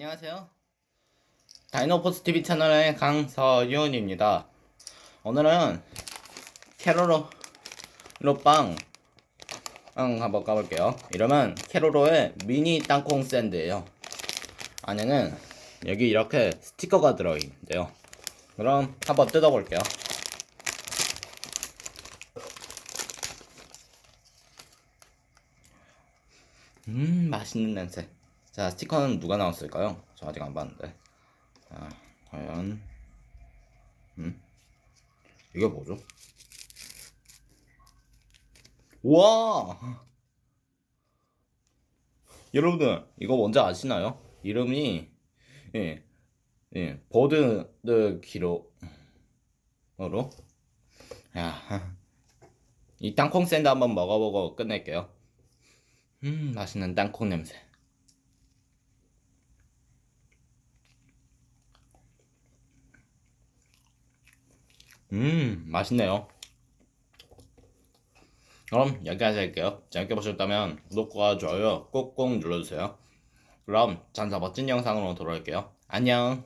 안녕하세요. 다이노포스 TV 채널의 강서윤입니다. 오늘은 캐로로 응, 한번 까볼게요. 이름은 캐로로의 미니 땅콩 샌드예요. 안에는 여기 이렇게 스티커가 들어있는데요. 그럼 한번 뜯어볼게요. 음, 맛있는 냄새. 자, 스티커는 누가 나왔을까요? 저 아직 안 봤는데. 자, 과연, 음, 이게 뭐죠? 와! 여러분들, 이거 뭔지 아시나요? 이름이, 예, 예, 버드 드 기로, 으로 야, 이 땅콩 샌드 한번 먹어보고 끝낼게요. 음, 맛있는 땅콩 냄새. 음, 맛있네요. 그럼 여기까지 할게요. 재밌게 보셨다면 구독과 좋아요 꼭꼭 눌러주세요. 그럼 전사 멋진 영상으로 돌아올게요. 안녕.